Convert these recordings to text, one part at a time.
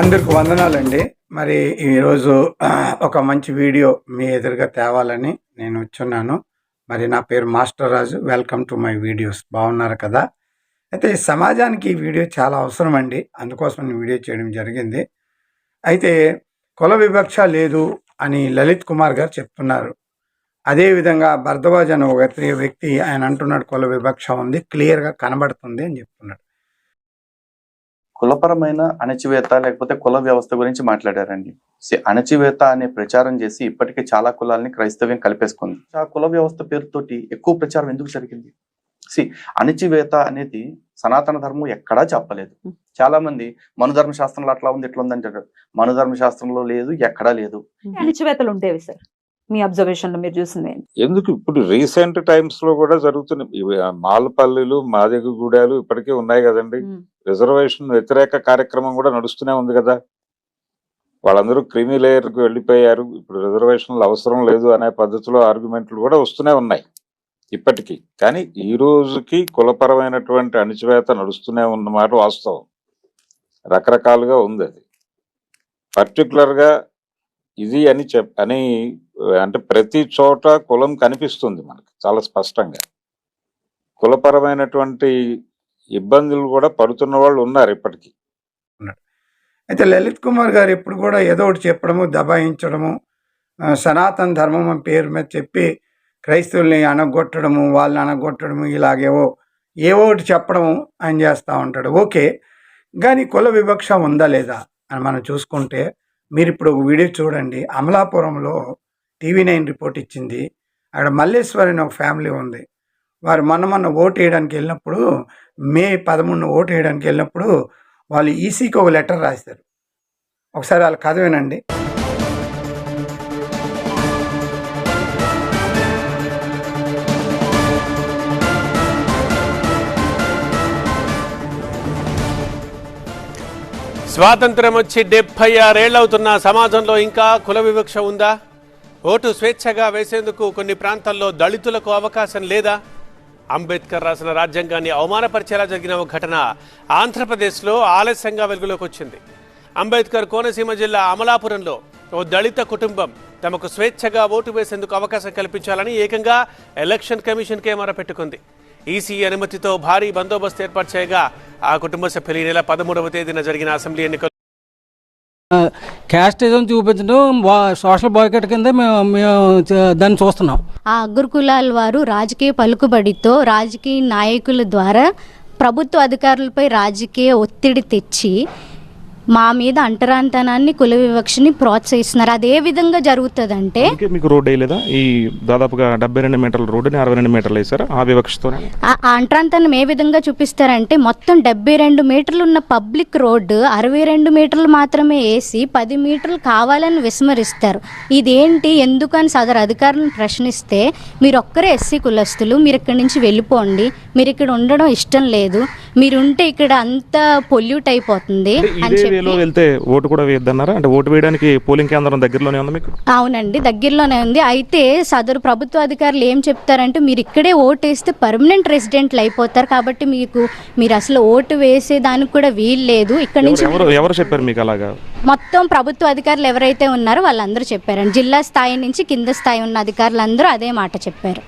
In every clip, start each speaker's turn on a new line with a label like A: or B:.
A: అందరికి వందనాలండి. మరి ఈరోజు ఒక మంచి వీడియో మీ ఎదురుగా తేవాలని నేను వచ్చున్నాను. మరి నా పేరు master Raju. Welcome to my videos. బాగున్నారు కదా? అయితే సమాజానికి ఈ వీడియో చాలా అవసరం అండి. అందుకోసం నేను వీడియో చేయడం జరిగింది. అయితే కుల వివక్ష లేదు అని లలిత్ కుమార్ గారు చెప్తున్నారు. అదేవిధంగా భరద్వాజ్ అనే ఒక వ్యక్తి ఆయన అంటున్నాడు కుల వివక్ష ఉంది క్లియర్గా కనబడుతుంది అని చెప్తున్నాడు.
B: కులపరమైన అణచివేత లేకపోతే కుల వ్యవస్థ గురించి మాట్లాడారండి. సి- అణచివేత అనే ప్రచారం చేసి ఇప్పటికే చాలా కులాల్ని క్రైస్తవ్యం కలిపేసుకుంది. ఆ కుల వ్యవస్థ పేరుతోటి ఎక్కువ ప్రచారం ఎందుకు జరిగింది? సి అణచివేత అనేది సనాతన ధర్మం ఎక్కడా చెప్పలేదు. చాలా మంది మనుధర్మ శాస్త్రంలో అట్లా ఉంది ఇట్లా ఉంది అంటారు మనుధర్మ శాస్త్రంలో లేదు ఎక్కడా లేదు.
C: అణిచివేతలు ఉండేవి సార్. మీ అబ్జర్వేషన్లో మీరు చూసింది?
D: ఎందుకు ఇప్పుడు రీసెంట్ టైమ్స్లో కూడా జరుగుతున్నాయి. మాలపల్లిలు మాదిగగూడాలు ఇప్పటికే ఉన్నాయి కదండి. రిజర్వేషన్ వ్యతిరేక కార్యక్రమం కూడా నడుస్తూనే ఉంది కదా. వాళ్ళందరూ క్రిమి లేయర్కు వెళ్ళిపోయారు. ఇప్పుడు రిజర్వేషన్లు అవసరం లేదు అనే పద్ధతిలో ఆర్గ్యుమెంట్లు కూడా వస్తూనే ఉన్నాయి ఇప్పటికీ. కానీ ఈ రోజుకి కులపరమైనటువంటి అణిచివేత నడుస్తూనే ఉన్నమాట వాస్తవం. రకరకాలుగా ఉంది అది. పర్టికులర్గా ఇది అని చెప్ అని అంటే ప్రతి చోట కులం కనిపిస్తుంది మనకి చాలా స్పష్టంగా. కులపరమైనటువంటి ఇబ్బందులు కూడా పడుతున్న వాళ్ళు ఉన్నారు ఇప్పటికీ.
A: అయితే లలిత్ కుమార్ గారు ఎప్పుడు కూడా ఏదో ఒకటి చెప్పడము దబాయించడము సనాతన ధర్మం అని పేరు మీద చెప్పి క్రైస్తవుల్ని అనగొట్టడము వాళ్ళని అనగొట్టడము ఇలాగేవో ఏవో ఒకటి చెప్పడము ఆయన చేస్తూ ఉంటాడు. ఓకే కానీ కుల వివక్ష ఉందా లేదా అని మనం చూసుకుంటే మీరు ఇప్పుడు ఒక వీడియో చూడండి. అమలాపురంలో టీవీ నైన్ రిపోర్ట్ ఇచ్చింది. అక్కడ మల్లేశ్వరి అని ఒక ఫ్యామిలీ ఉంది. వారు మొన్న మొన్న ఓటు వేయడానికి వెళ్ళినప్పుడు మే పదమూడున ఓటు వేయడానికి వెళ్ళినప్పుడు వాళ్ళు ఈసీకి ఒక లెటర్ రాశారు. ఒకసారి వాళ్ళ కథ వినండి.
E: స్వాతంత్రం వచ్చి డెబ్బై ఆరేళ్ళవుతున్న సమాజంలో ఇంకా కుల వివక్ష ఉందా? ఓటు స్వేచ్ఛగా వేసేందుకు కొన్ని ప్రాంతాల్లో దళితులకు అవకాశం లేదా? అంబేద్కర్ రాసిన రాజ్యాంగాన్ని అవమానపరిచేలా జరిగిన ఒక ఘటన ఆంధ్రప్రదేశ్లో ఆలస్యంగా వెలుగులోకి వచ్చింది. అంబేద్కర్ కోనసీమ జిల్లా అమలాపురంలో ఓ దళిత కుటుంబం తమకు స్వేచ్ఛగా ఓటు వేసేందుకు అవకాశం కల్పించాలని ఏకంగా ఎలక్షన్ కమిషన్కే మొరపెట్టుకుంది ఈసీ అనుమతితో భారీ బందోబస్తు ఏర్పాటు చేయగా ఆ కుటుంబ సభ్యులు ఈ నెల పదమూడవ తేదీన జరిగిన అసెంబ్లీ ఎన్నికలు
F: క్యాస్టిజం చూపించడం సోషల్ బాయ్కట్ కింద మేము మేము దాన్ని చూస్తున్నాం.
G: ఆ అగ్రకులాల వారు రాజకీయ పలుకుబడితో రాజకీయ నాయకుల ద్వారా ప్రభుత్వ అధికారులపై రాజకీయ ఒత్తిడి తెచ్చి మా మీద అంటరాంతనాన్ని కుల వివక్షని ప్రోత్సహిస్తున్నారు. అదే విధంగా జరుగుతుందంటే
H: మీకు రోడ్ వేయలేదా? ఈ దాదాపుగా డెబ్బై రెండు మీటర్ల రోడ్డుని అరవై రెండు మీటర్లు వేసారు ఆ
G: ఆ అంటరాంతనం ఏ విధంగా చూపిస్తారంటే మొత్తం డెబ్బై రెండు మీటర్లు ఉన్న పబ్లిక్ రోడ్డు అరవై రెండు మీటర్లు మాత్రమే వేసి పది మీటర్లు కావాలని విస్మరిస్తారు. ఇదేంటి? ఎందుకని సదరు అధికారులను ప్రశ్నిస్తే మీరు ఒక్కరే ఎస్సీ కులస్తులు మీరు ఇక్కడి నుంచి వెళ్ళిపోండి మీరు ఇక్కడ ఉండడం ఇష్టం లేదు మీరుంటే ఇక్కడ అంతా పొల్యూట్ అయిపోతుంది అని చెప్పి
H: వెళ్తే ఓటు కూడా వేయద్దన్నారా? అంటే ఓటు వేయడానికి పోలింగ్ కేంద్రం దగ్గరలోనే ఉంది మీకు?
G: అవునండి దగ్గరలోనే ఉంది. అయితే సదరు ప్రభుత్వ అధికారులు ఏం చెప్తారంటే మీరు ఇక్కడే ఓటు వేస్తే పర్మనెంట్ రెసిడెంట్లు అయిపోతారు కాబట్టి మీకు మీరు అసలు ఓటు వేసే దానికి కూడా వీలు లేదు. ఇక్కడ నుంచి
H: ఎవరు ఎవరు చెప్పారు మీకు అలాగా?
G: మొత్తం ప్రభుత్వ అధికారులు ఎవరైతే ఉన్నారో వాళ్ళందరూ చెప్పారండి. జిల్లా స్థాయి నుంచి కింద స్థాయి ఉన్న అధికారులందరూ అదే మాట చెప్పారు.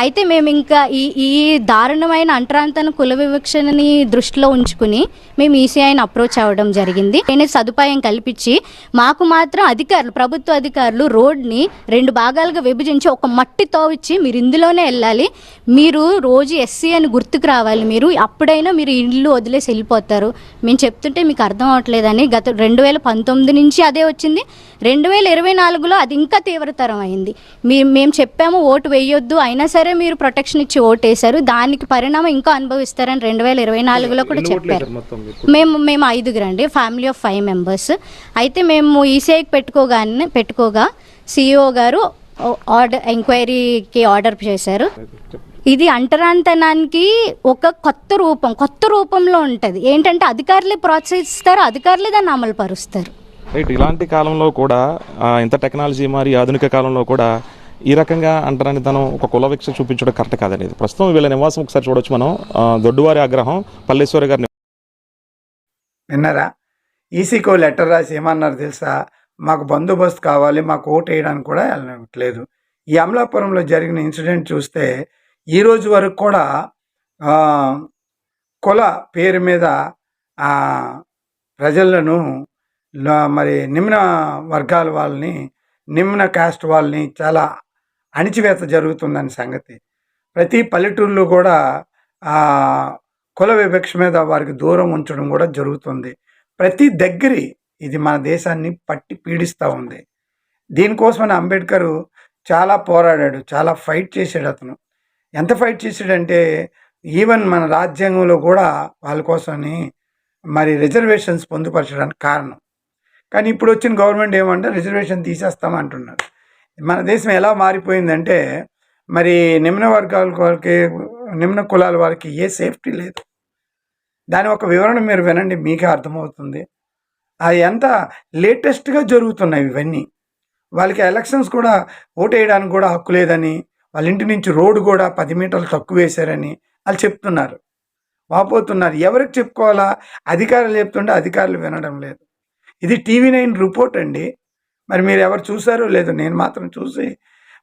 G: అయితే మేము ఇంకా ఈ ఈ దారుణమైన అంటరాంతన కుల వివక్షని దృష్టిలో ఉంచుకుని మేము ఈసీఐని అప్రోచ్ అవ్వడం జరిగింది. నేను సదుపాయం కల్పించి మాకు మాత్రం అధికారులు ప్రభుత్వ అధికారులు రోడ్ని రెండు భాగాలుగా విభజించి ఒక మట్టి తోవిచ్చి మీరు ఇందులోనే వెళ్ళాలి. మీరు రోజు ఎస్సీ అని గుర్తుకు రావాలి మీరు. అప్పుడైనా మీరు ఇల్లు వదిలేసి వెళ్ళిపోతారు. మేము చెప్తుంటే మీకు అర్థం అవట్లేదని గత రెండు వేల పంతొమ్మిది నుంచి అదే వచ్చింది. రెండు వేల ఇరవై నాలుగులో అది ఇంకా తీవ్రతరం అయింది. మీ మేము చెప్పాము ఓటు వేయొద్దు. అయినా సరే మీరు ప్రొటెక్షన్ ఇచ్చి ఓటు వేశారు దానికి పరిణామం ఇంకా అనుభవిస్తారని రెండు వేల ఇరవై నాలుగులో కూడా చెప్పారు. మేము మేము ఐదుగురు అండి ఫ్యామిలీ ఆఫ్ ఫైవ్ మెంబర్స్ అయితే మేము ఈసీఐకి పెట్టుకోగానే పెట్టుకోగా సిఇఓ గారు ఆర్డర్ ఎంక్వైరీకి ఆర్డర్ చేశారు. ఇది అంటరాంతనానికి ఒక కొత్త రూపం కొత్త రూపంలో ఉంటుంది. ఏంటంటే అధికారులే ప్రోత్సహిస్తారు అధికారులే దాన్ని అమలు పరుస్తారు
H: రైట్ ఇలాంటి కాలంలో కూడా ఇంత టెక్నాలజీ మరి ఆధునిక కాలంలో కూడా ఈ రకంగా అంటారని తను ఒక కుల విక్ష చూపించడం కరెక్ట్ కాదనేది. ప్రస్తుతం వీళ్ళ నివాసం ఒకసారి చూడొచ్చు మనం. దొడ్డువారి ఆగ్రహం పల్లేశ్వరి గారి
A: విన్నారా? ఈసీకో లెటర్ రాసి ఏమన్నారు తెలుసా? మాకు బందోబస్తు కావాలి మాకు ఓటు వేయడానికి కూడా వెళ్ళట్లేదు. ఈ అమలాపురంలో జరిగిన ఇన్సిడెంట్ చూస్తే ఈరోజు వరకు కూడా కుల పేరు మీద ప్రజలను మరి నిమ్న వర్గాల వాళ్ళని నిమ్న కాస్ట్ వాళ్ళని చాలా అణిచివేత జరుగుతుందని సంగతి. ప్రతి పల్లెటూరులో కూడా కుల వివక్ష మీద వారికి దూరం ఉంచడం కూడా జరుగుతుంది. ప్రతి దగ్గరి ఇది మన దేశాన్ని పట్టి పీడిస్తూ ఉంది. దీనికోసమని అంబేద్కర్ చాలా పోరాడాడు చాలా ఫైట్ చేశాడు అతను. ఎంత ఫైట్ చేశాడంటే ఈవెన్ మన రాజ్యాంగంలో కూడా వాళ్ళ కోసమని మరి రిజర్వేషన్స్ పొందుపరచడానికి కారణం. కానీ ఇప్పుడు వచ్చిన గవర్నమెంట్ ఏమంటే రిజర్వేషన్ తీసేస్తామంటున్నారు మన దేశం ఎలా మారిపోయిందంటే మరి నిమ్న వర్గాల వాళ్ళకి నిమ్న కులాల వారికి ఏ సేఫ్టీ లేదు. దాని ఒక వివరణ మీరు వినండి మీకే అర్థమవుతుంది. అది ఎంత లేటెస్ట్గా జరుగుతున్నాయి ఇవన్నీ. వాళ్ళకి ఎలక్షన్స్ కూడా ఓటేయడానికి కూడా హక్కు లేదని వాళ్ళ ఇంటి నుంచి రోడ్డు కూడా పది మీటర్లు తక్కువ వేశారని వాళ్ళు చెప్తున్నారు. వాపోతున్నారు. ఎవరికి చెప్పుకోవాలా? అధికారులు చెప్తుంటే అధికారులు వినడం లేదు. ఇది టీవీ నైన్ రిపోర్ట్ అండి. మరి మీరు ఎవరు చూసారో లేదో నేను మాత్రం చూసి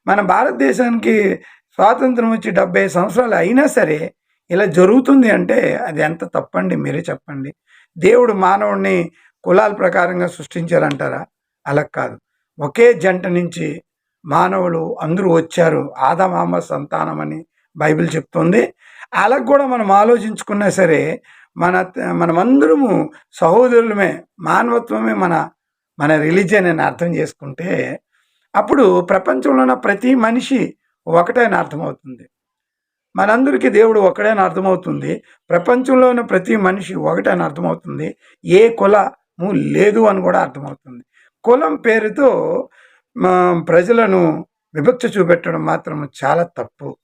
A: మన భారతదేశానికి స్వాతంత్రం వచ్చి డెబ్బై సంవత్సరాలు అయినా సరే ఇలా జరుగుతుంది అంటే అది ఎంత తప్పండి మీరే చెప్పండి. దేవుడు మానవుడిని కులాల ప్రకారంగా సృష్టించారంటారా? అలా కాదు. ఒకే జంట నుంచి మానవులు అందరూ వచ్చారు. ఆదమామ సంతానం అని బైబిల్ చెప్తుంది. అలా కూడా మనం ఆలోచించుకున్నా సరే మన మనమందరము సహోదరులమే మానవత్వమే మన మన రిలీజియన్ అని అర్థం చేసుకుంటే అప్పుడు ప్రపంచంలో ఉన్న ప్రతి మనిషి ఒకటే అని అర్థమవుతుంది. మనందరికీ దేవుడు ఒకటేన అని అర్థమవుతుంది. ప్రపంచంలో ఉన్న ప్రతి మనిషి ఒకటే అని అర్థమవుతుంది. ఏ కులము లేదు అని కూడా అర్థమవుతుంది. కులం పేరుతో మా ప్రజలను విభక్తి చూపెట్టడం మాత్రం చాలా తప్పు.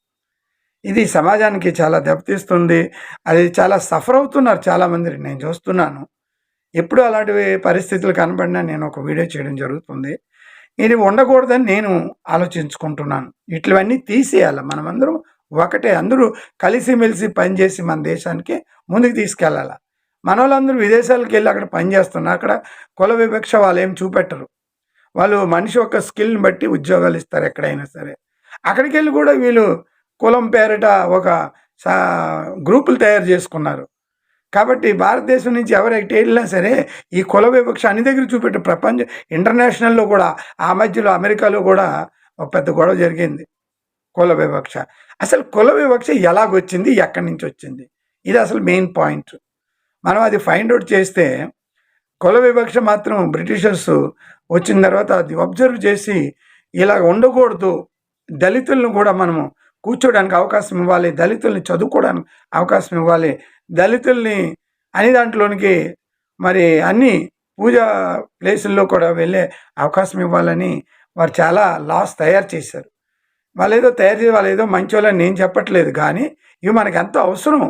A: ఇది సమాజానికి చాలా దెబ్బతీస్తుంది. అది చాలా సఫర్ అవుతున్నారు చాలామంది. నేను చూస్తున్నాను. ఎప్పుడు అలాంటి పరిస్థితులు కనబడినా నేను ఒక వీడియో చేయడం జరుగుతుంది. ఇది ఉండకూడదని నేను ఆలోచించుకుంటున్నాను. ఇట్లవన్నీ తీసేయాలి. మనమందరం ఒకటే అందరూ కలిసిమెలిసి పనిచేసి మన దేశానికి ముందుకు తీసుకెళ్ళాలి. మన వాళ్ళందరూ విదేశాలకు వెళ్ళి అక్కడ పనిచేస్తున్నారు అక్కడ కుల వివక్ష వాళ్ళు ఏం చూపెట్టరు. వాళ్ళు మనిషి యొక్క స్కిల్ని బట్టి ఉద్యోగాలు ఇస్తారు ఎక్కడైనా సరే. అక్కడికి వెళ్ళి కూడా వీళ్ళు కులం పేరిట ఒక సా గ్రూపులు తయారు చేసుకున్నారు. కాబట్టి భారతదేశం నుంచి ఎవరు ఎటు వెళ్ళినా సరే ఈ కుల వివక్ష అన్ని దగ్గర చూపెట్టు ప్రపంచ ఇంటర్నేషనల్లో కూడా ఆ మధ్యలో అమెరికాలో కూడా ఒక పెద్ద గొడవ జరిగింది. కుల వివక్ష. అసలు కుల వివక్ష ఎలాగొచ్చింది ఎక్కడి నుంచి వచ్చింది? ఇది అసలు మెయిన్ పాయింట్. మనం అది ఫైండ్ అవుట్ చేస్తే కుల వివక్ష మాత్రం బ్రిటిషర్స్ వచ్చిన తర్వాత అది అబ్జర్వ్ చేసి ఇలా ఉండకూడదు. దళితులను కూడా మనము కూర్చోడానికి అవకాశం ఇవ్వాలి దళితుల్ని చదువుకోవడానికి అవకాశం ఇవ్వాలి దళితుల్ని అన్ని దాంట్లోనికి మరి అన్ని పూజా ప్లేసుల్లో కూడా వెళ్ళే అవకాశం ఇవ్వాలని వారు చాలా లాస్ తయారు చేశారు. వాళ్ళు ఏదో తయారు చేసి వాళ్ళు ఏదో మంచోళ్ళని నేను చెప్పట్లేదు కానీ ఇవి మనకు ఎంతో అవసరం.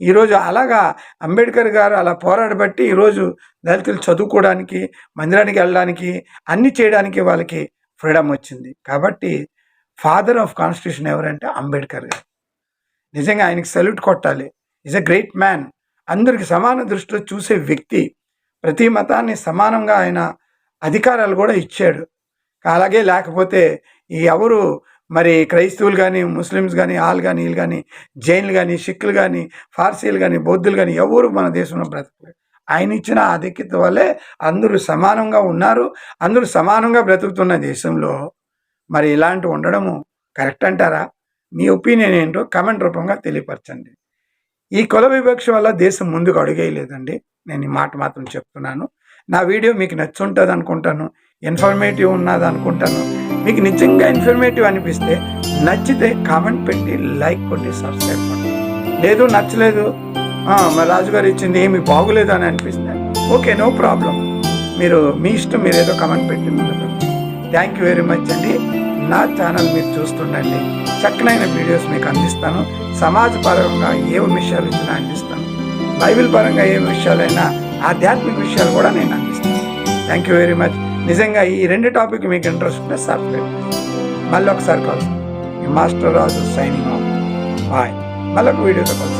A: ఈరోజు అలాగా అంబేద్కర్ గారు అలా పోరాడబట్టి ఈరోజు దళితులు చదువుకోవడానికి మందిరానికి వెళ్ళడానికి అన్ని చేయడానికి వాళ్ళకి ఫ్రీడమ్ వచ్చింది. కాబట్టి ఫాదర్ ఆఫ్ కాన్స్టిట్యూషన్ ఎవరంటే అంబేద్కర్ గారు. నిజంగా ఆయనకి సెల్యూట్ కొట్టాలి. ఈజ్ అ గ్రేట్ మ్యాన్ అందరికి సమాన దృష్టిలో చూసే వ్యక్తి. ప్రతి మతాన్ని సమానంగా ఆయన అధికారాలు కూడా ఇచ్చాడు. అలాగే లేకపోతే ఈ ఎవరు మరి క్రైస్తవులు కానీ ముస్లిమ్స్ కానీ ఆల్ కానీ వీళ్ళు కానీ జైన్లు కానీ సిక్కులు కానీ ఫార్సీలు కానీ బౌద్ధులు కానీ ఎవరు మన దేశంలో బ్రతకలేదు. ఆయన ఇచ్చిన ఆధిక్యత వల్లే అందరూ సమానంగా ఉన్నారు. అందరూ సమానంగా బ్రతుకుతున్న దేశంలో మరి ఇలాంటివి ఉండడము కరెక్ట్ అంటారా? మీ ఒపీనియన్ ఏంటో కమెంట్ రూపంగా తెలియపరచండి. ఈ కుల వివక్ష వల్ల దేశం ముందుకు అడుగేయలేదండి. నేను ఈ మాట మాత్రం చెప్తున్నాను. నా వీడియో మీకు నచ్చుంటుంది అనుకుంటాను. ఇన్ఫర్మేటివ్ ఉన్నది అనుకుంటాను. మీకు నిజంగా ఇన్ఫర్మేటివ్ అనిపిస్తే నచ్చితే కామెంట్ పెట్టి లైక్ కొట్టి సబ్స్క్రైబ్ కొట్టి. లేదు నచ్చలేదు. మా రాజుగారు ఇచ్చింది ఏమి బాగులేదు అని అనిపిస్తే ఓకే నో ప్రాబ్లం. మీరు మీ ఇష్టం మీరు ఏదో కమెంట్ పెట్టి థ్యాంక్ యూ వెరీ మచ్ అండి. నా ఛానల్ మీరు చూస్తుండండి. చక్కనైన వీడియోస్ మీకు అందిస్తాను. సమాజ పరంగా ఏ విషయాలు ఇచ్చినా అందిస్తాను. బైబిల్ పరంగా ఏ విషయాలైనా ఆధ్యాత్మిక విషయాలు కూడా నేను అందిస్తాను. థ్యాంక్ యూ వెరీ మచ్ నిజంగా ఈ రెండు టాపిక్ మీకు ఇంట్రెస్ట్ ఉంటే సబ్స్క్రైబ్ మళ్ళీ ఒకసారి కలుస్తాను master Raju signing off bye మళ్ళీ ఒక వీడియోతో కలుస్తాను